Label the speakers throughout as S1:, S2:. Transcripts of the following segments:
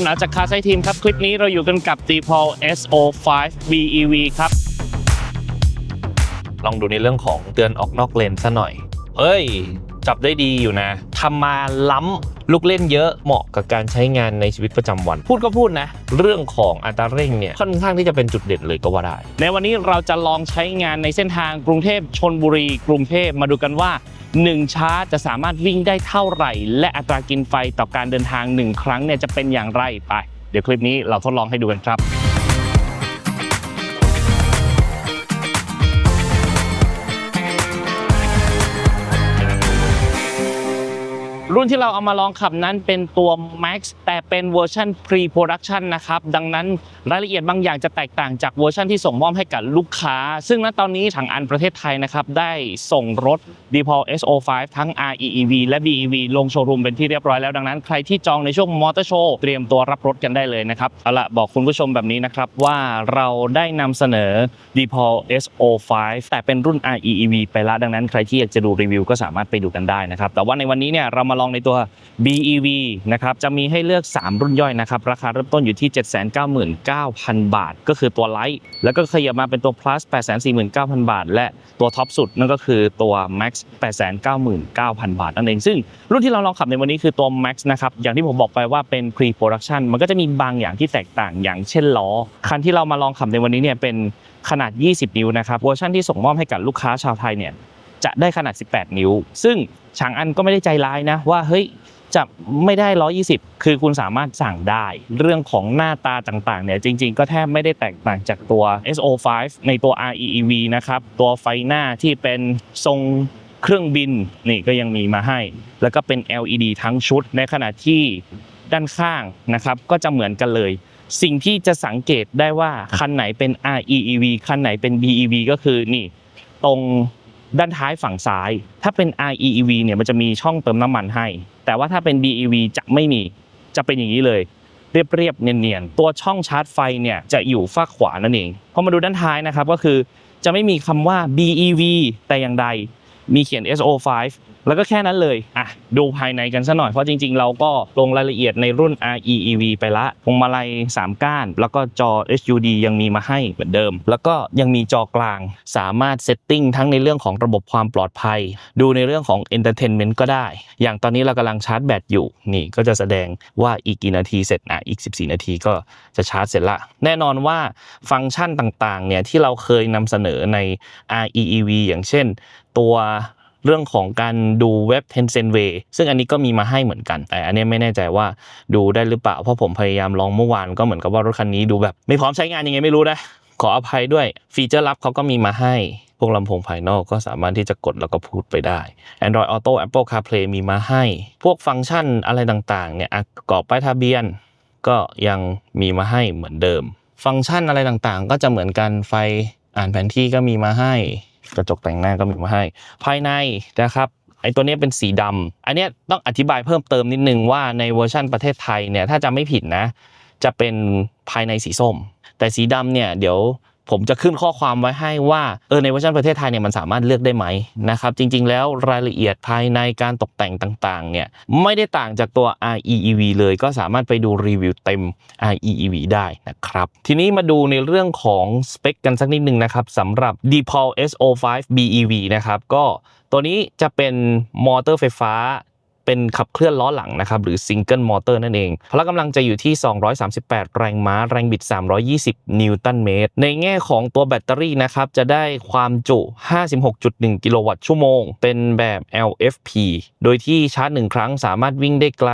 S1: ผมหนาจากคาไซทีมครับ คลิปนี้เราอยู่กันกับ d p o l SO5 BEV ครับ ลองดูในเรื่องของเตือนออกนอกเลนซะหน่อย เอ้ย จับได้ดีอยู่นะทำมาล้ำลูกเล่นเยอะเหมาะกับการใช้งานในชีวิตประจำวัน พูดก็พูดนะ เรื่องของอัตราเร่งเนี่ย ค่อนข้างที่จะเป็นจุดเด่นเลยก็ว่าได้ ในวันนี้เราจะลองใช้งานในเส้นทางกรุงเทพชนบุรี กรุงเทพมาดูกันว่า 1 ชาร์จจะสามารถวิ่งได้เท่าไหร่ และอัตรากินไฟต่อการเดินทาง 1 ครั้งเนี่ยจะเป็นอย่างไรไป เดี๋ยวคลิปนี้เราทดลองให้ดูกันครับ รุ่นที่เราเอามาลองขับนั้นเป็นตัว Max แต่เป็นเวอร์ชัน Pre-Production นะครับ ดังนั้นรายละเอียดบางอย่างจะแตกต่างจากเวอร์ชันที่ส่งมอบให้กับลูกค้า ซึ่งณตอนนี้ทางอันประเทศไทยนะครับ ได้ส่งรถ d e p a u l SO5 ทั้ง REEV และ BEV ลงโชว์รูมเป็นที่เรียบร้อยแล้วดังนั้นใครที่จองในช่วงมอเตอร์โชว์เตรียมตัวรับรถกันได้เลยนะครับ เอาละบอกคุณผู้ชมแบบนี้นะครับ ว่าเราได้นำเสนอ d e p a u l SO5 แต่เป็นรุ่น REEV ไปแล้วดังนั้นใครที่อยากจะดูรีวิวก็สามารถไปดูกันได้นะครับแต่ว่าในวันนี้เนี่ยเรามาลองในตัว BEV นะครับจะมีให้เลือก 3 รุ่นย่อยนะครับ ราคาเริ่มต้นอยู่ที่ 799,000 บาท ก็คือตัวไลท์แล้วก็ขยับมาเป็นตัว plus 849,000 บาท และตัวท็อปสุดนั่นก็คือตัว max 899,000 บาทนั่นเอง ซึ่งรุ่นที่เราลองขับในวันนี้คือตัว max นะครับอย่างที่ผมบอกไปว่าเป็น pre production มันก็จะมีบางอย่างที่แตกต่างอย่างเช่นล้อคันที่เรามาลองขับในวันนี้เนี่ยเป็นขนาด 20 นิ้วนะครับเวอร์ชันที่ส่งมอบให้กับลูกค้าชาวไทยเนี่ย จะได้ขนาด 18 นิ้ว ซึ่งฉางอันก็ไม่ได้ใจร้ายนะว่าเฮ้ยจะไม่ได้ 120 คือคุณสามารถสั่งได้ เรื่องของหน้าตาต่างๆ เนี่ย จริง ๆ ก็แทบไม่ได้แตกต่างจากตัว SO5 ในตัว REEV นะครับ ตัวไฟหน้าที่เป็นทรงเครื่องบินนี่ก็ยังมีมาให้ แล้วก็เป็น LED ทั้งชุด ในขณะที่ด้านข้างนะครับ ก็จะเหมือนกันเลย สิ่งที่จะสังเกตได้ว่าคันไหนเป็น REEV คันไหนเป็น BEV ก็คือนี่ ตรง ด้านท้ายฝั่งซ้าย ถ้าเป็น REEV เนี่ยมันจะมีช่องเติมน้ำมันให้ แต่ว่าถ้าเป็น BEV จะไม่มี จะเป็นอย่างนี้เลย เรียบๆเนียนๆ ตัวช่องชาร์จไฟเนี่ยจะอยู่ฝั่งขวานั่นเอง พอมาดูด้านท้ายนะครับก็คือจะไม่มีคำว่า BEV แต่อย่างใด มีเขียน SO5 แล้วก็แค่นั้นเลย อะ ดูภายในกันซะหน่อย เพราะจริงๆ เราก็ลงรายละเอียดในรุ่น REEV ไปละ พวงมาลัย 3 ก้าน แล้วก็จอ HUD ยังมีมาให้เหมือนเดิม แล้วก็ยังมีจอกลาง สามารถเซตติ้งทั้งในเรื่องของระบบความปลอดภัย ดูในเรื่องของ Entertainment ก็ได้ อย่างตอนนี้เรากำลังชาร์จแบตอยู่ นี่ก็จะแสดงว่าอีกกี่นาทีเสร็จ อะ อีก 14 นาทีก็จะชาร์จเสร็จละ แน่นอนว่าฟังก์ชันต่างๆ เนี่ยที่เราเคยนำเสนอใน REEV อย่างเช่น ตัว เรื่องของการดูเว็บ Tencent Way ซึ่งอันนี้ก็มีมาให้เหมือนกัน แต่อันนี้ไม่แน่ใจว่าดูได้หรือเปล่า เพราะผมพยายามลองเมื่อวานก็เหมือนกับว่ารถคันนี้ดูแบบ ไม่พร้อมใช้งานยังไงไม่รู้นะขออภัยด้วยฟีเจอร์ลับเขาก็มีมาให้ พวกลำโพงภายนอกก็สามารถที่จะกดแล้วก็พูดไปได้ Android Auto Apple CarPlay มีมาให้ พวกฟังก์ชันอะไรต่างๆเนี่ยอะกรอบป้ายทะเบียน ก็ยังมีมาให้เหมือนเดิม ฟังก์ชันอะไรต่างๆ ก็จะเหมือนกันไฟอ่านแผนที่ก็มีมาให้ กระจกแต่งหน้าก็มีมาให้ ภายในนะครับไอตัวนี้เป็นสีดำอันนี้ต้องอธิบายเพิ่มเติมนิดนึงว่าในเวอร์ชั่นประเทศไทยเนี่ยถ้าจะไม่ผิดนะ จะเป็นภายในสีส้ม แต่สีดำเนี่ยเดี๋ยว ผมจะขึ้นข้อความไว้ให้ว่าเออในเวอร์ชันประเทศไทยเนี่ยมันสามารถเลือกได้ไหมนะครับจริง ๆ แล้วรายละเอียดภายในการตกแต่งต่างๆเนี่ยไม่ได้ต่างจากตัว REEV เลยก็สามารถไปดูรีวิวเต็ม REEV ได้นะครับทีนี้มาดูในเรื่องของสเปคกันสักนิดนึงนะครับสำหรับ d p o l SO5 BEV นะครับก็ตัวนี้จะเป็นมอเตอร์ไฟฟ้า เป็นขับเคลื่อนล้อหลังนะครับหรือซิงเกิลมอเตอร์นั่นเองพละกำลังจะอยู่ที่ 238 แรงม้าแรงบิด 320 นิวตันเมตร ในแง่ของตัวแบตเตอรี่นะครับจะได้ความจุ 56.1 กิโลวัตต์ชั่วโมง เป็นแบบ LFP โดยที่ชาร์จ 1 ครั้งสามารถวิ่งได้ไกล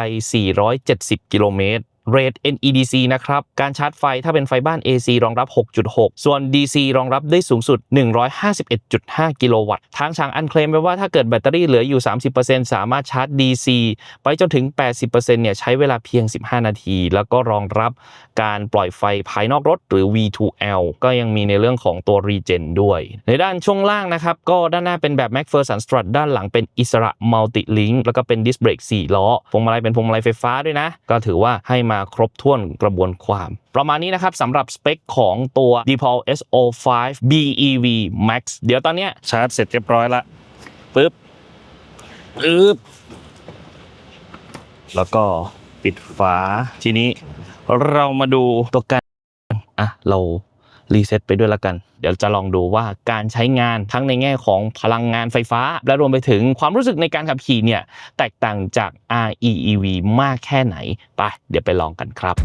S1: 470 กิโลเมตร เรท NEDC นะครับ การชาร์จไฟถ้าเป็นไฟบ้าน AC รองรับ 6.6 ส่วน DC รองรับได้สูงสุด 151.5 กิโลวัตต์ ทางช่างอันเคลมไว้ว่าถ้าเกิดแบตเตอรี่เหลืออยู่ 30%สามารถชาร์จ DC ไปจนถึง 80%เนี่ยใช้เวลาเพียง 15 นาที แล้วก็รองรับการปล่อยไฟภายนอกรถหรือ V2L ก็ยังมีในเรื่องของตัว Regen ด้วย ในด้านช่วงล่างนะครับก็ด้านหน้าเป็นแบบ McPherson Strut ด้านหลังเป็นอิสระ Multi Link แล้วก็เป็นดิสเบรก4ล้อพวงมาลัยเป็นพวงมาลัยไฟฟ้าด้วยนะ ก็ถือว่าให้มาครบถ้วนกระบวนความ ประมาณนี้นะครับสำหรับสเปคของตัว d e p a u l SO5 BEV Max เดี๋ยวตอนเนี้ยชาร์จเสร็จเรียบร้อยละปึ๊บปึ๊บแล้วก็ปิดฝาทีนี้เรามาดูตัวการอะเรา รีเซ็ตไปด้วยละกัน เดี๋ยวจะลองดูว่าการใช้งานทั้งในแง่ของพลังงานไฟฟ้า และรวมไปถึงความรู้สึกในการขับขี่เนี่ย แตกต่างจาก REEV มากแค่ไหนไปเดี๋ยวไปลองกันครับ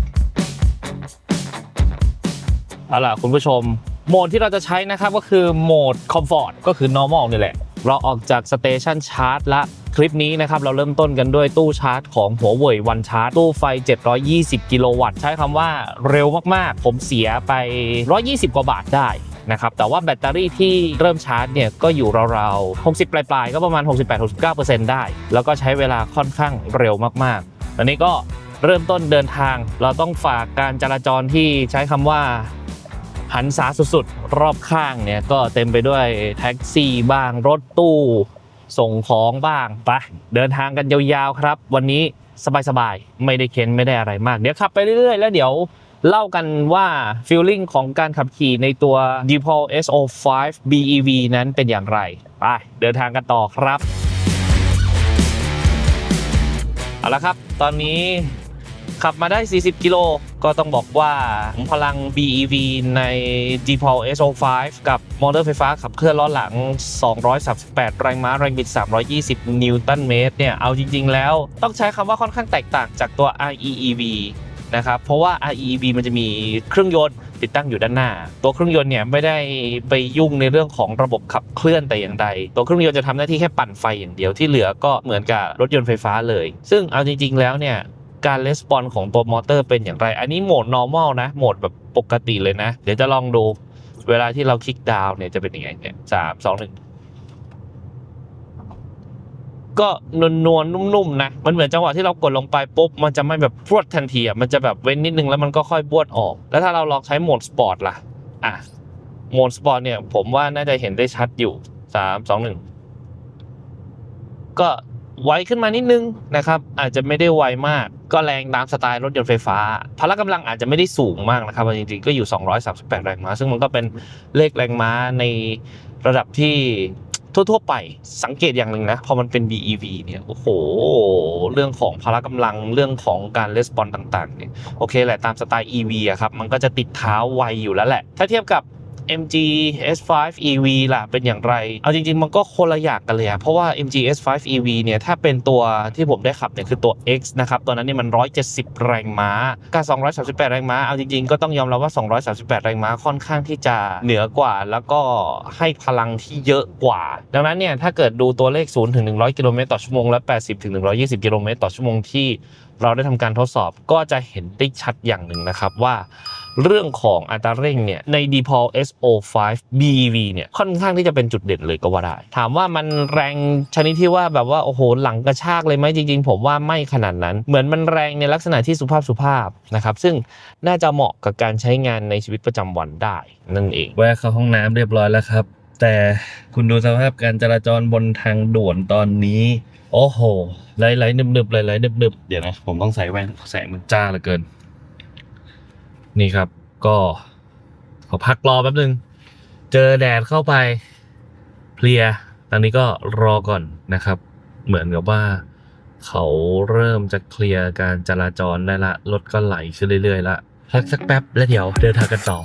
S1: เอาล่ะคุณผู้ชมโหมดที่เราจะใช้นะครับก็คือโหมดคอมฟอร์ตก็คือ normal นี่แหละ เราออกจากสเตชันชาร์จละคลิปนี้นะครับเราเริ่มต้นกันด้วยตู้ชาร์จของหัวเว่ยวันชาร์จตู้ไฟ 720 กิโลวัตต์ใช้คำว่าเร็วมากๆ ผมเสียไป 120 กว่าบาทได้นะครับแต่ว่าแบตเตอรี่ที่เริ่มชาร์จเนี่ยก็อยู่ราวๆ 60 ปลายๆ ก็ประมาณ 68-69%ได้ แล้วก็ใช้เวลาค่อนข้างเร็วมากๆตอนนี้ก็เริ่มต้นเดินทาง เราต้องฝากการจราจรที่ใช้คำว่า หันษาสุดๆ รอบข้างเนี่ยก็เต็มไปด้วยแท็กซี่บ้างรถตู้ ส่งของบ้างไปเดินทางกันยาวๆครับ วันนี้สบายๆ ไม่ได้เค้นไม่ได้อะไรมาก เดี๋ยวขับไปเรื่อยๆ แล้วเดี๋ยวเล่ากันว่าฟีลลิ่งของการขับขี่ในตัว d e p a l SO5 BEV นั้นเป็นอย่างไร ไป เดินทางกันต่อครับ เอาละครับ ตอนนี้ ขับมาได้ 40 กิโล ก็ต้องบอกว่าพลัง BEV ใน d e p a l SO5 กับมอเตอร์ไฟฟ้าขับเคลื่อนล้อหลัง 238 แรงม้า แรงบิด 320 นิวตันเมตรเนี่ย เอาจริง ๆ แล้วต้องใช้คำว่าค่อนข้างแตกต่างจากตัว REEV นะครับ เพราะว่า REEV มันจะมีเครื่องยนต์ติดตั้งอยู่ด้านหน้า ตัวเครื่องยนต์เนี่ยไม่ได้ไปยุ่งในเรื่องของระบบขับเคลื่อนแต่อย่างใด ตัวเครื่องยนต์จะทำหน้าที่แค่ปั่นไฟอย่างเดียวที่เหลือก็เหมือนกับรถยนต์ไฟฟ้าเลย ซึ่งเอาจริง ๆ แล้วเนี่ย การレスปอนของตัวมอเตอร์เป็นอย่างไร อันนี้โหมด normal นะ โหมดแบบปกติเลยนะ เดี๋ยวจะลองดูเวลาที่เราคลิกดาวน์เนี่ยจะเป็นยังไงเนี่ยสามสองหนึ่งก็นวลนวลนุ่มๆนะ มันเหมือนจังหวะที่เรากดลงไปปุ๊บ มันจะไม่แบบพรวดทันทีอะ มันจะแบบเว้นนิดนึงแล้วมันก็ค่อยบวดออก แล้วถ้าเราลองใช้โหมดสปอร์ตล่ะ อะ โหมดสปอร์ตเนี่ย ผมว่าน่าจะเห็นได้ชัดอยู่สามสองหนึ่งก็ไวขึ้นมานิดนึงนะครับ อาจจะไม่ได้ไวมาก ก็แรงตามสไตล์รถยนต์ไฟฟ้า พละกำลังอาจจะไม่ได้สูงมากนะครับจริงๆ ก็อยู่ 238 แรงม้า ซึ่งมันก็เป็นเลขแรงม้าในระดับที่ทั่วๆไปสังเกตอย่างหนึ่งนะ พอมันเป็น BEV เนี่ย โอ้โห เรื่องของพละกำลังเรื่องของการレスปอนต่างๆเนี่ยโอเคแหละตามสไตล์ EV อะครับ มันก็จะติดเท้าไวอยู่แล้วแหละ ถ้าเทียบกับ MG S5 EV ล่ะเป็นอย่างไร เอาจริง ๆ มันก็คนละอย่างกันเลยอะเพราะว่า MG S5 EV เนี่ยถ้าเป็นตัวที่ผมได้ขับเนี่ยคือตัว X นะครับตัวนั้นเนี่ยมัน 170 แรงม้ากับ 238 แรงม้า เอาจริง ๆ ก็ต้องยอมรับว่า 238 แรงม้าค่อนข้างที่จะเหนือกว่า แล้วก็ให้พลังที่เยอะกว่า ดังนั้นเนี่ยถ้าเกิดดูตัวเลข0ถึง100 กิโลเมตรต่อชั่วโมงและ 80ถึง120 กิโลเมตรต่อชั่วโมงที่เราได้ทำการทดสอบก็จะเห็นได้ชัดอย่างหนึ่งนะครับว่า เรื่องของอัตราเร่งเนี่ยใน d p a l SO5 BEV เนี่ยค่อนข้างที่จะเป็นจุดเด่นเลยก็ว่าได้ ถามว่ามันแรงชนิดที่ว่าแบบว่าโอ้โหหลังกระชากเลยไหมจริงๆ ผมว่าไม่ขนาดนั้น เหมือนมันแรงในลักษณะที่สุภาพสุภาพนะครับซึ่งน่าจะเหมาะกับการใช้งานในชีวิตประจำวันได้นั่นเองแวะเข้าห้องน้ำเรียบร้อยแล้วครับ แต่คุณดูสภาพการจราจรบนทางด่วนตอนนี้โอ้โหไหลๆนึบๆไหลๆนึบๆเดี๋ยวนะผมต้องใส่แว่นแสงมันจ้าเหลือเกิน นี่ครับก็ขอพักรอแป๊บนึง เจอแดดเข้าไปเพลียตอนนี้ก็รอก่อนนะครับ เหมือนกับว่าเขาเริ่มจะเคลียร์การจราจรได้ละ รถก็ไหลขึ้นเรื่อยๆละพักสักแป๊บแล้วเดี๋ยวเดินทางกันต่อ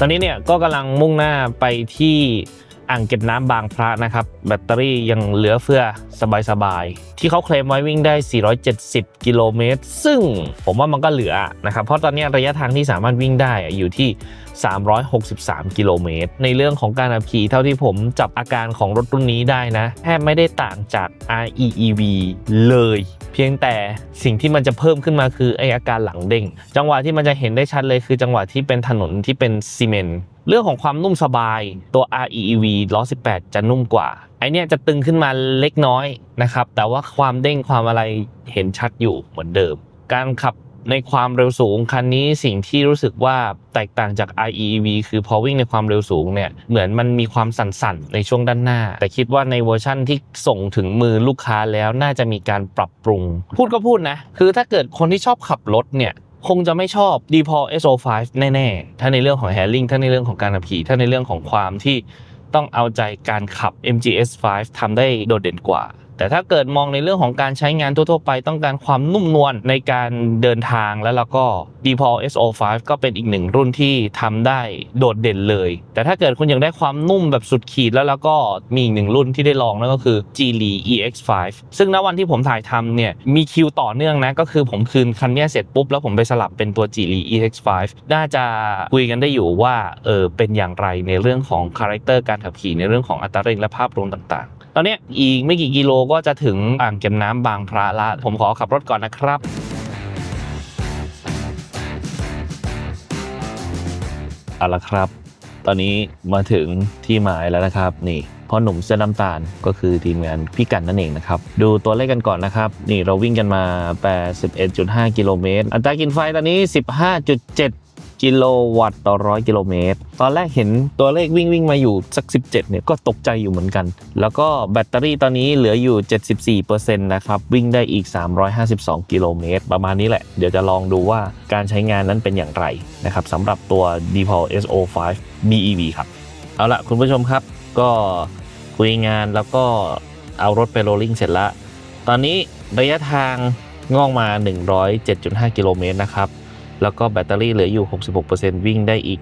S1: ตอนนี้เนี่ยก็กำลังมุ่งหน้าไปที่ อ่างเก็บน้ำบางพระนะครับ แบตเตอรี่ยังเหลือเฟือสบายๆ ที่เขาเคลมไว้วิ่งได้ 470 กิโลเมตร ซึ่งผมว่ามันก็เหลือนะครับ เพราะตอนนี้ระยะทางที่สามารถวิ่งได้อยู่ที่ 363 กิโลเมตร ในเรื่องของการขับขี่เท่าที่ผมจับอาการของรถรุ่นนี้ได้นะแทบไม่ได้ต่างจาก REEV เลย เพียงแต่สิ่งที่มันจะเพิ่มขึ้นมาคือไออาการหลังเด้ง จังหวะที่มันจะเห็นได้ชัดเลยคือจังหวะที่เป็นถนนที่เป็นซีเมนต์เรื่องของความนุ่มสบายตัว REEV ล้อ 18 จะนุ่มกว่า ไอเนี้ยจะตึงขึ้นมาเล็กน้อยนะครับ แต่ว่าความเด้งความอะไรเห็นชัดอยู่เหมือนเดิม การขับ ในความเร็วสูงคันนี้สิ่งที่รู้สึกว่าแตกต่างจาก REEV คือพอวิ่งในความเร็วสูงเนี่ยเหมือนมันมีความสั่นๆ ในช่วงด้านหน้า แต่คิดว่าในเวอร์ชั่นที่ส่งถึงมือลูกค้าแล้วน่าจะมีการปรับปรุง พูดก็พูดนะ คือถ้าเกิดคนที่ชอบขับรถเนี่ยคงจะไม่ชอบ d p a l SO5 แน่ๆ ถ้าในเรื่องของ handling ถ้าในเรื่องของการขับขี่ ถ้าในเรื่องของความที่ต้องเอาใจการขับ MGS5 ทำได้โดดเด่นกว่า แต่ถ้าเกิดมองในเรื่องของการใช้งานทั่วๆไปต้องการความนุ่มนวลในการเดินทางแล้วเราก็ d p o l SO5 ก็เป็นอีกหนึ่งรุ่นที่ทำได้โดดเด่นเลย แต่ถ้าเกิดคุณอยากได้ความนุ่มแบบสุดขีดแล้วแล้วก็มีอีกหนึ่งรุ่นที่ได้ลองนั่นก็คือ Geely EX5 ซึ่งณวันที่ผมถ่ายทำเนี่ยมีคิวต่อเนื่องนะก็คือผมคืนคันนี้เสร็จปุ๊บแล้วผมไปสลับเป็นตัว Geely EX5 น่าจะคุยกันได้อยู่ว่าเออเป็นอย่างไรในเรื่องของคาแรคเตอร์การขับขี่ในเรื่องของอัตราเร่งและภาพรวมต่างๆ ตอนนี้อีกไม่กี่กิโลก็จะถึงอ่างเก็บน้ำบางพระละ ผมขอขับรถก่อนนะครับเอาละครับ ตอนนี้มาถึงที่หมายแล้วนะครับ นี่พ่อหนุ่มเสื้อน้ำตาลก็คือทีมงานพี่กันนั่นเองนะครับ ดูตัวเลขกันก่อนนะครับ นี่เราวิ่งกันมา 81.5 กิโลเมตร อัตรากินไฟตอนนี้ 15.7 กิโลวัตต์ต่อร้อยกิโลเมตร ตอนแรกเห็นตัวเลขวิ่งวิ่งมาอยู่สัก 17 เนี่ยก็ตกใจอยู่เหมือนกัน แล้วก็แบตเตอรี่ตอนนี้เหลืออยู่ 74%นะครับ วิ่งได้อีก 352 กิโลเมตร ประมาณนี้แหละ เดี๋ยวจะลองดูว่าการใช้งานนั้นเป็นอย่างไรนะครับสำหรับตัว d p o l SO5 BEV ครับ เอาละคุณผู้ชมครับ ก็คุยงานแล้วก็เอารถไปโรลลิ่งเสร็จแล้วตอนนี้ระยะทางง่องมา 107.5 กิโลเมตรนะครับ แล้วก็แบตเตอรี่เหลืออยู่ 66%วิ่งได้อีก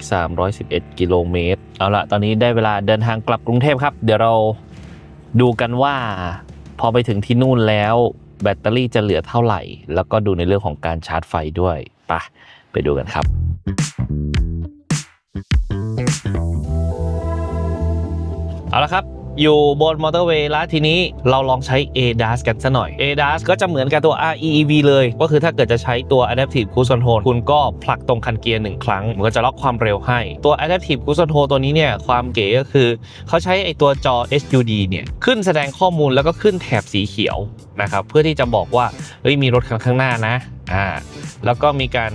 S1: 311 กิโลเมตร เอาละตอนนี้ได้เวลาเดินทางกลับกรุงเทพครับ เดี๋ยวเราดูกันว่า พอไปถึงที่นู่นแล้วแบตเตอรี่จะเหลือเท่าไหร่ แล้วก็ดูในเรื่องของการชาร์จไฟด้วยไปไปดูกันครับเอาละครับ อยู่บนมอเตอร์เวย์แล้วทีนี้เราลองใช้ ADAS กันซะหน่อย ADAS ก็จะเหมือนกับตัว REEV เลย ก็คือถ้าเกิดจะใช้ตัว Adaptive Cruise Control คุณก็ผลักตรงคันเกียร์หนึ่งครั้ง มันก็จะล็อกความเร็วให้ ตัว Adaptive Cruise Control ตัวนี้เนี่ย ความเก๋ก็คือ เขาใช้ไอตัวจอ HUD เนี่ย ขึ้นแสดงข้อมูลแล้วก็ขึ้นแถบสีเขียวนะครับเพื่อที่จะบอกว่าเฮ้ยมีรถคันข้างหน้านะ อ่าแล้วก็มีการ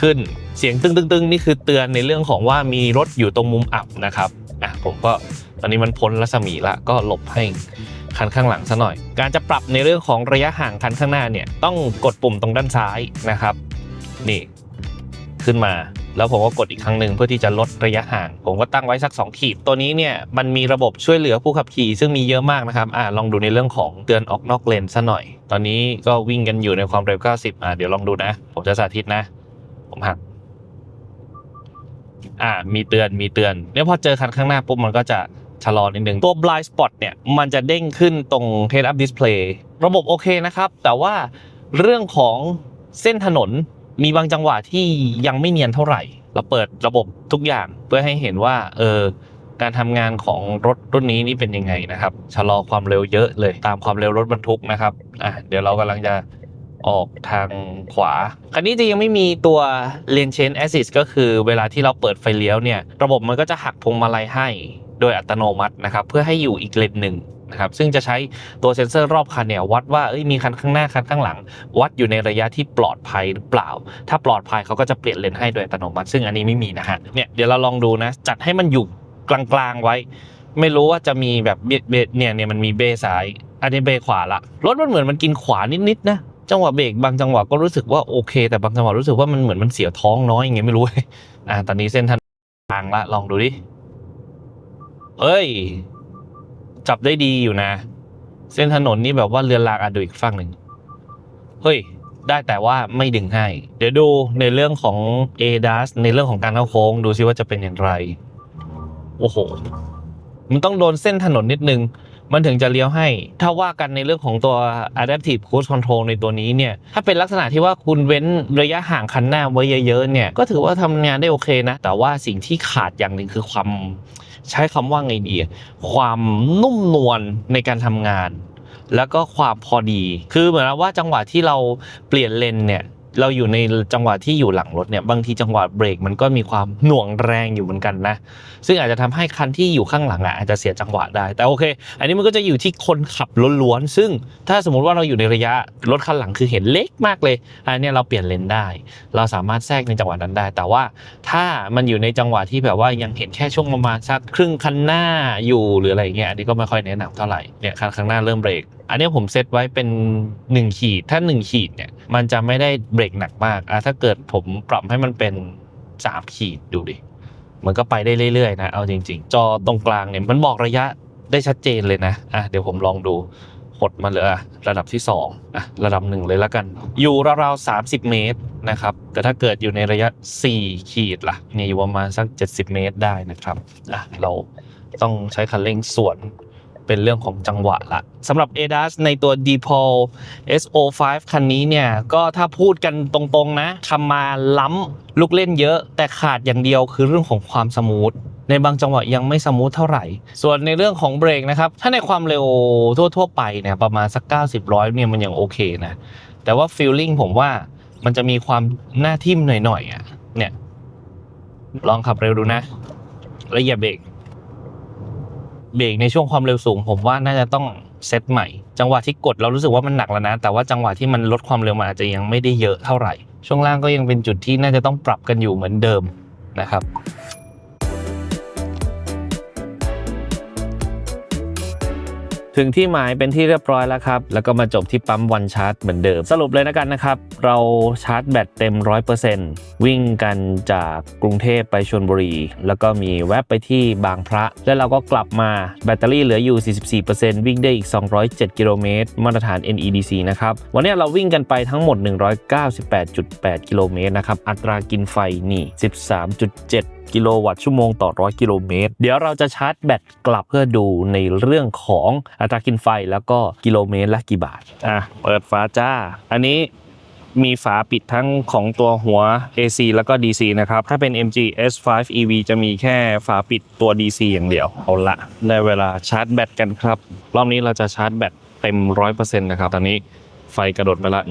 S1: ขึ้นเสียงตึงๆๆนี่คือเตือนในเรื่องของว่ามีรถอยู่ตรงมุมอับนะครับอะผมก็ตอนนี้มันพ้นรัศมีละก็หลบให้คันข้างหลังซะหน่อย การจะปรับในเรื่องของระยะห่างคันข้างหน้าเนี่ยต้องกดปุ่มตรงด้านซ้ายนะครับ นี่ขึ้นมา แล้วผมก็กดอีกครั้งหนึ่งเพื่อที่จะลดระยะห่าง ผมก็ตั้งไว้สัก 2 ขีด ตัวนี้เนี่ยมันมีระบบช่วยเหลือผู้ขับขี่ซึ่งมีเยอะมากนะครับอ่าลองดูในเรื่องของเตือนออกนอกเลนซะหน่อย ตอนนี้ก็วิ่งกันอยู่ในความเร็ว 90อ่าเดี๋ยวลองดูนะ ผมจะสาธิตนะ ผมหักอ่ามีเตือนมีเตือนเนี่ยพอเจอคันข้างหน้าปุ๊บมันก็จะชะลอนิดนึง ตัว blind spot เนี่ยมันจะเด้งขึ้นตรง head up display ระบบโอเคนะครับ แต่ว่าเรื่องของเส้นถนน มีบางจังหวะที่ยังไม่เนียนเท่าไหร่ เราเปิดระบบทุกอย่างเพื่อให้เห็นว่าเออการทำงานของรถรุ่นนี้นี่เป็นยังไงนะครับชะลอความเร็วเยอะเลยตามความเร็วรถบรรทุกนะครับอะเดี๋ยวเรากำลังจะออกทางขวา คันนี้จะยังไม่มีตัว Lane Change Assist ก็คือเวลาที่เราเปิดไฟเลี้ยวเนี่ย ระบบมันก็จะหักพวงมาลัยให้โดยอัตโนมัตินะครับ เพื่อให้อยู่อีกเลนหนึ่ง นะครับซึ่งจะใช้ตัวเซ็นเซอร์รอบคันเนี่ยวัดว่าเอ้ยมีคันข้างหน้าคันข้างหลัง วัดอยู่ในระยะที่ปลอดภัยหรือเปล่า ถ้าปลอดภัยเขาก็จะเปลี่ยนเลนให้โดยอัตโนมัติ ซึ่งอันนี้ไม่มีนะฮะเนี่ยเดี๋ยวเราลองดูนะจัดให้มันอยู่กลางๆไว้ ไม่รู้ว่าจะมีแบบเบเบเนี่ยเนี่ยมันมีเบซ้ายอันนี้เบขวาละรถมันเหมือนมันกินขวานิดๆนะจังหวะเบรกบางจังหวะก็รู้สึกว่าโอเค แต่บางจังหวะรู้สึกว่ามันเหมือนมันเสียวท้องน้อยอย่างเงี้ยไม่รู้อ่าตอนนี้เส้นทางละลองดูดิเอ้ย จับได้ดีอยู่นะ เส้นถนนนี่แบบว่าเรือรางอะดูอีกฝั่งหนึ่งเฮ้ย ได้แต่ว่าไม่ดึงให้ เดี๋ยวดูในเรื่องของ ADAS ในเรื่องของการเข้าโค้ง ดูซิว่าจะเป็นอย่างไร โอ้โห มันต้องโดนเส้นถนนนิดนึง มันถึงจะเลี้ยวให้ ถ้าว่ากันในเรื่องของตัว adaptive cruise control ในตัวนี้เนี่ย ถ้าเป็นลักษณะที่ว่าคุณเว้นระยะห่างคันหน้าไว้เยอะๆเนี่ย ก็ถือว่าทำงานได้โอเคนะ แต่ว่าสิ่งที่ขาดอย่างหนึ่งคือความ ใช้คำว่าไงดีความนุ่มนวลในการทำงาน แล้วก็ความพอดี คือเหมือนว่าจังหวะที่เราเปลี่ยนเลนเนี่ย เราอยู่ในจังหวะที่อยู่หลังรถเนี่ยบางทีจังหวะเบรกมันก็มีความหน่วงแรงอยู่เหมือนกันนะ ซึ่งอาจจะทำให้คันที่อยู่ข้างหลังอะอาจจะเสียจังหวะได้ แต่โอเค อันนี้มันก็จะอยู่ที่คนขับล้วนๆซึ่งถ้าสมมุติว่าเราอยู่ในระยะรถคันหลังคือเห็นเล็กมากเลย อันนี้เราเปลี่ยนเลนได้ เราสามารถแทรกในจังหวะนั้นได้ แต่ว่าถ้ามันอยู่ในจังหวะที่แบบว่ายังเห็นแค่ช่วงประมาณสักครึ่งคันหน้าอยู่หรืออะไรเงี้ยอันนี้ก็ไม่ค่อยแนะนำเท่าไหร่เนี่ยคันข้างหน้าเริ่มเบรก อันนี้ผมเซตไว้เป็น 1 ขีด ถ้า 1 ขีดเนี่ย มันจะไม่ได้เบรกหนักมากอะถ้าเกิดผมปรับให้มันเป็น 3 ขีดดูดิ มันก็ไปได้เรื่อยๆ นะ เอาจริง ๆ จอตรงกลางเนี่ยมันบอกระยะได้ชัดเจนเลยนะ อะเดี๋ยวผมลองดูหดมาเลือระดับที่ 2อะระดับหนึ่งเลยแล้วกัน อยู่ราวๆ30 เมตรนะครับ แต่ถ้าเกิดอยู่ในระยะ 4 ขีดล่ะเนี่ยอยู่ประมาณสัก 70 เมตรได้นะครับ อะเราต้องใช้คันเร่งสวน เป็นเรื่องของจังหวะละสำหรับ ADAS ในตัว d p o l SO5 คันนี้เนี่ยก็ถ้าพูดกันตรงๆนะทำมาล้ำลูกเล่นเยอะ แต่ขาดอย่างเดียวคือเรื่องของความสมูทในบางจังหวะยังไม่สมูทเท่าไหร่ ส่วนในเรื่องของเบรกนะครับ ถ้าในความเร็วทั่ว ๆ ไปเนี่ยประมาณสัก 90ร้อยเนี่ยมันยังโอเคนะ แต่ว่าฟีลลิ่งผมว่ามันจะมีความหน้าทิ่มหน่อยๆอะเนี่ย ลองขับเร็วดูนะ แล้วอย่าเบรก เบรกในช่วงความเร็วสูง ผมว่าน่าจะต้องเซตใหม่ จังหวะที่กดเรารู้สึกว่ามันหนักแล้วนะ แต่ว่าจังหวะที่มันลดความเร็วมาอาจจะยังไม่ได้เยอะเท่าไหร่ ช่วงล่างก็ยังเป็นจุดที่น่าจะต้องปรับกันอยู่เหมือนเดิมนะครับ ถึงที่หมายเป็นที่เรียบร้อยแล้วครับ แล้วก็มาจบที่ปั๊มวันชาร์จเหมือนเดิม สรุปเลยนะกันนะครับ เราชาร์จแบตเต็ม 100%วิ่งกันจากกรุงเทพไปชลบุรี แล้วก็มีแวะไปที่บางพระ แล้วเราก็กลับมาแบตเตอรี่เหลืออยู่ 44%วิ่งได้อีก 207 กิโลเมตร มาตรฐาน NEDC นะครับ วันนี้เราวิ่งกันไปทั้งหมด 198.8 กิโลเมตรนะครับ อัตรากินไฟนี่ 13.7 กิโลวัตต์ชั่วโมงต่อ 100 กิโลเมตร เดี๋ยวเราจะชาร์จแบตกลับเพื่อดูในเรื่องของอัตรากินไฟแล้วก็กิโลเมตรละกี่บาท อะ เปิดฝาจ้า อันนี้มีฝาปิดทั้งของตัวหัว AC แล้วก็ DC นะครับ ถ้าเป็น MG S5 EV จะมีแค่ฝาปิดตัว DC อย่างเดียว เอาละได้เวลาชาร์จแบตกันครับ รอบนี้เราจะชาร์จแบตเต็ม 100%นะครับ ตอนนี้ ฟกระโดดไปละ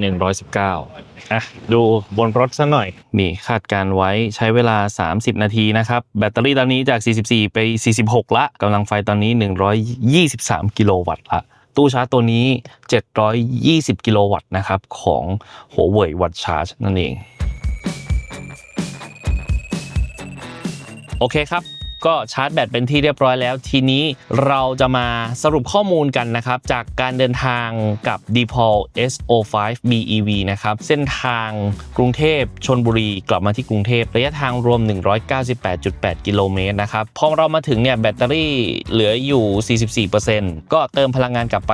S1: 119อะดูบนรถซะหน่อย นี่คาดการไว้ใช้เวลา 30 นาทีนะครับ แบตเตอรี่ตอนนี้จาก 44 ไป 46 ละกำลังไฟตอนนี้ 123 กิโลวัตต์ละตู้ชาร์จตัวนี้ 720 กิโลวัตต์นะครับ ของหัวเว่ยวัตชาร์จนั่นเอง โอเคครับ ก็ชาร์จแบตเป็นที่เรียบร้อยแล้ว ทีนี้เราจะมาสรุปข้อมูลกันนะครับ จากการเดินทางกับ d p o l SO5 BEV นะครับ เส้นทางกรุงเทพชนบุรีกลับมาที่กรุงเทพระยะทางรวม 198.8 กิโลเมตรนะครับ พอเรามาถึงเนี่ยแบตเตอรี่เหลืออยู่ 44%ก็เติมพลังงานกลับไป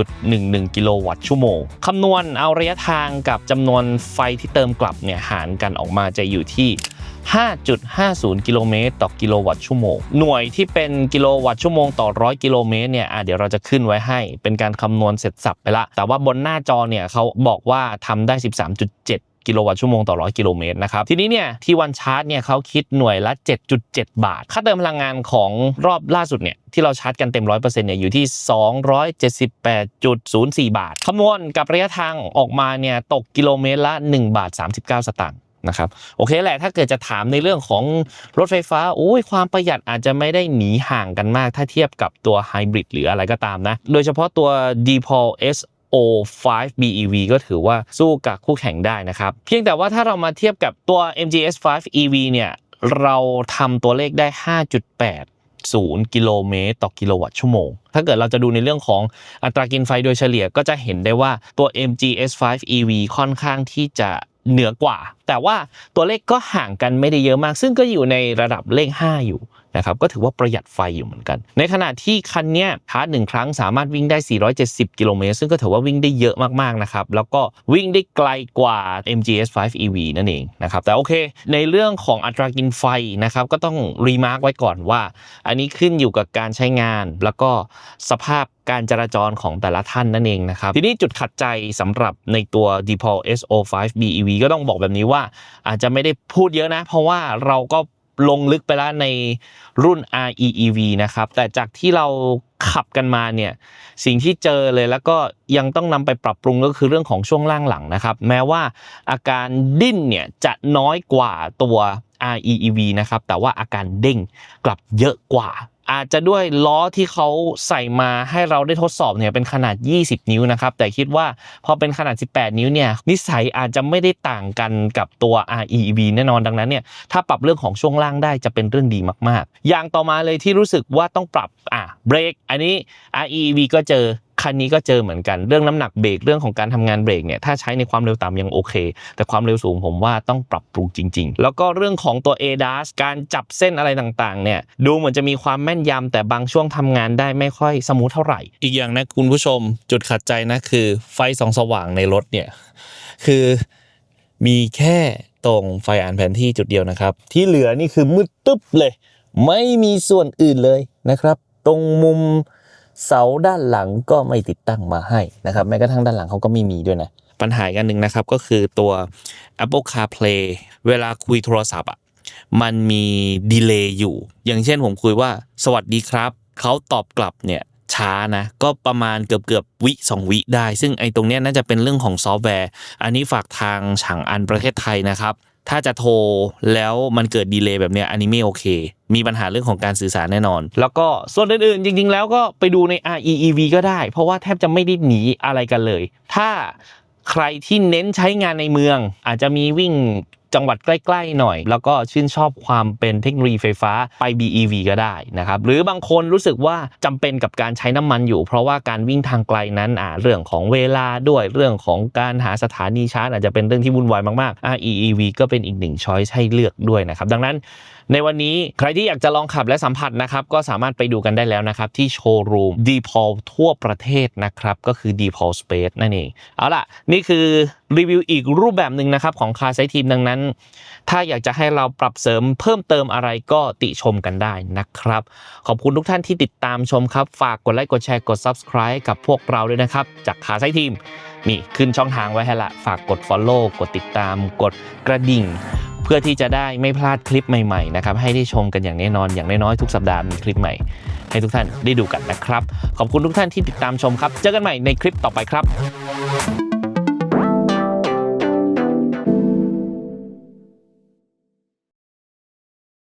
S1: 36.11 กิโลวัตต์ชั่วโมงคำนวณเอาระยะทางกับจำนวนไฟที่เติมกลับเนี่ยหารกันออกมาจะอยู่ที่ 5.50 กิโลเมตรต่อกิโลวัตต์ชั่วโมง หน่วยที่เป็นกิโลวัตต์ชั่วโมงต่อ 100 กิโลเมตรเนี่ยอะเดี๋ยวเราจะขึ้นไว้ให้ เป็นการคำนวณเสร็จสับไปละ แต่ว่าบนหน้าจอเนี่ยเขาบอกว่าทำได้ 13.7กิโลวัตต์ชั่วโมงต่อ 100 กิโลเมตรนะครับ ทีนี้เนี่ยที่วันชาร์จเนี่ยเขาคิดหน่วยละ 7.7 บาท ค่าเติมพลังงานของรอบล่าสุดเนี่ยที่เราชาร์จกันเต็ม 100%เนี่ยอยู่ที่ 278.04 บาท คำนวณกับระยะทางออกมาเนี่ยตกกิโลเมตรละ 1 บาท 39 สตางค์ นะครับโอเคแหละถ้าเกิดจะถามในเรื่องของรถไฟฟ้าโอ้ยความประหยัดอาจจะไม่ได้หนีห่างกันมาก ถ้าเทียบกับตัวไฮบริดหรืออะไรก็ตามนะ โดยเฉพาะตัว d p o l S O5 BEV ก็ถือว่าสู้กับคู่แข่งได้นะครับ เพียงแต่ว่าถ้าเรามาเทียบกับตัว MGS5 EV เนี่ยเราทำตัวเลขได้ 5.8 0 กิโลเมตรต่อกิโลวัตต์ชั่วโมง ถ้าเกิดเราจะดูในเรื่องของอัตรากินไฟโดยเฉลี่ยก็จะเห็นได้ว่าตัว MG S5 EV ค่อนข้างที่จะ เหนือกว่า แต่ว่าตัวเลขก็ห่างกันไม่ได้เยอะมาก ซึ่งก็อยู่ในระดับเลข 5 อยู่ นะครับก็ถือว่าประหยัดไฟอยู่เหมือนกัน ในขณะที่คันนี้ชาร์จหนึ่งครั้งสามารถวิ่งได้ 470 กิโลเมตรซึ่งก็ถือว่าวิ่งได้เยอะมากๆนะครับแล้วก็วิ่งได้ไกลกว่า MGS5 EV นั่นเองนะครับแต่โอเค ในเรื่องของอัตรากินไฟนะครับก็ต้องรีมาร์กไว้ก่อนว่า อันนี้ขึ้นอยู่กับการใช้งาน แล้วก็สภาพการจราจรของแต่ละท่านนั่นเองนะครับทีนี้จุดขัดใจสำหรับในตัว d p o l SO5 BEV ก็ต้องบอกแบบนี้ว่า อาจจะไม่ได้พูดเยอะนะ เพราะว่าเราก็ ลงลึกไปแล้วในรุ่น REEV นะครับ แต่จากที่เราขับกันมาเนี่ยสิ่งที่เจอเลยแล้วก็ยังต้องนำไปปรับปรุงก็คือเรื่องของช่วงล่างหลังนะครับ แม้ว่าอาการดิ้นเนี่ยจะน้อยกว่าตัว REEV นะครับ แต่ว่าอาการเด้งกลับเยอะกว่า อาจจะด้วยล้อที่เขาใส่มาให้เราได้ทดสอบเนี่ยเป็นขนาด 20 นิ้วนะครับ แต่คิดว่าพอเป็นขนาด 18 นิ้วเนี่ยนิสัยอาจจะไม่ได้ต่างกันกับตัว R EV แน่นอนดังนั้นเนี่ยถ้าปรับเรื่องของช่วงล่างได้จะเป็นเรื่องดีมาก ๆ อย่างต่อมาเลยที่รู้สึกว่าต้องปรับอะเบรกอันนี้ R EV ก็เจอ คันนี้ก็เจอเหมือนกันเรื่องน้ำหนักเบรกเรื่องของการทำงานเบรกเนี่ยถ้าใช้ในความเร็วต่ำยังโอเค แต่ความเร็วสูงผมว่าต้องปรับปรุงจริง ๆ แล้วก็เรื่องของตัว ADAS การจับเส้นอะไรต่างๆเนี่ยดูเหมือนจะมีความแม่นยำแต่บางช่วงทำงานได้ไม่ค่อยสมูทเท่าไหร่ อีกอย่างนะคุณผู้ชมจุดขัดใจนะคือไฟสองสว่างในรถเนี่ยคือมีแค่ตรงไฟอ่านแผนที่จุดเดียวนะครับ ที่เหลือนี่คือมืดตึ๊บเลย ไม่มีส่วนอื่นเลยนะครับ ตรงมุม เสาด้านหลังก็ไม่ติดตั้งมาให้นะครับแม้กระทั่งด้านหลังเขาก็ไม่มีด้วยนะปัญหาอีกอันหนึ่งนะครับก็คือตัว Apple CarPlay เวลาคุยโทรศัพท์อะมันมีดีเลย์อยู่ อย่างเช่นผมคุยว่าสวัสดีครับเขาตอบกลับเนี่ยช้านะก็ประมาณเกือบเกือบวิสองวิได้ ซึ่งไอ้ตรงเนี้ยน่าจะเป็นเรื่องของซอฟต์แวร์ อันนี้ฝากทางฉางอันประเทศไทยนะครับ ถ้าจะโทรแล้วมันเกิดดีเลย์แบบเนี้ยอันนี้ไม่โอเค มีปัญหาเรื่องของการสื่อสารแน่นอน แล้วก็ส่วนอื่นๆ จริง ๆ แล้วก็ไปดูใน REEV ก็ได้ เพราะว่าแทบจะไม่ได้หนีอะไรกันเลย ถ้าใครที่เน้นใช้งานในเมือง อาจจะมีวิ่ง จังหวัดใกล้ๆหน่อย แล้วก็ชื่นชอบความเป็นเทคโนโลยีไฟฟ้าไป BEV ก็ได้นะครับหรือบางคนรู้สึกว่าจำเป็นกับการใช้น้ำมันอยู่ เพราะว่าการวิ่งทางไกลนั้นอ่าเรื่องของเวลาด้วยเรื่องของการหาสถานีชาร์จอาจจะเป็นเรื่องที่วุ่นวายมากๆอ่า EEV ก็เป็นอีกหนึ่งช้อยส์ให้เลือกด้วยนะครับดังนั้น ในวันนี้ใครที่อยากจะลองขับและสัมผัสนะครับก็สามารถไปดูกันได้แล้วนะครับที่โชว์รูม d p o l ทั่วประเทศนะครับก็คือ d p o l Space นั่นเอง เอาล่ะ นี่คือรีวิวอีกรูปแบบหนึ่งนะครับของคา s ไซทีมดังนั้น ถ้าอยากจะให้เราปรับเสริมเพิ่มเติมอะไรก็ติชมกันได้นะครับ ขอบคุณทุกท่านที่ติดตามชมครับ ฝากกดไลค์กดแชร์กด Subscribe กับพวกเราด้วยนะครับ จากคา s ไซทีมนี่ขึ้นช่องทางไว้ให้ละ ฝากกด Follow กดติดตามกดกระดิ่ง เพื่อที่จะได้ไม่พลาดคลิปใหม่ๆนะครับให้ได้ชมกันอย่างแน่นอนอย่างน้อยๆทุกสัปดาห์มีคลิปใหม่ ให้ทุกท่านได้ดูกันนะครับ ขอบคุณทุกท่านที่ติดตามชมครับ เจอกันใหม่ในคลิปต่อไปครับ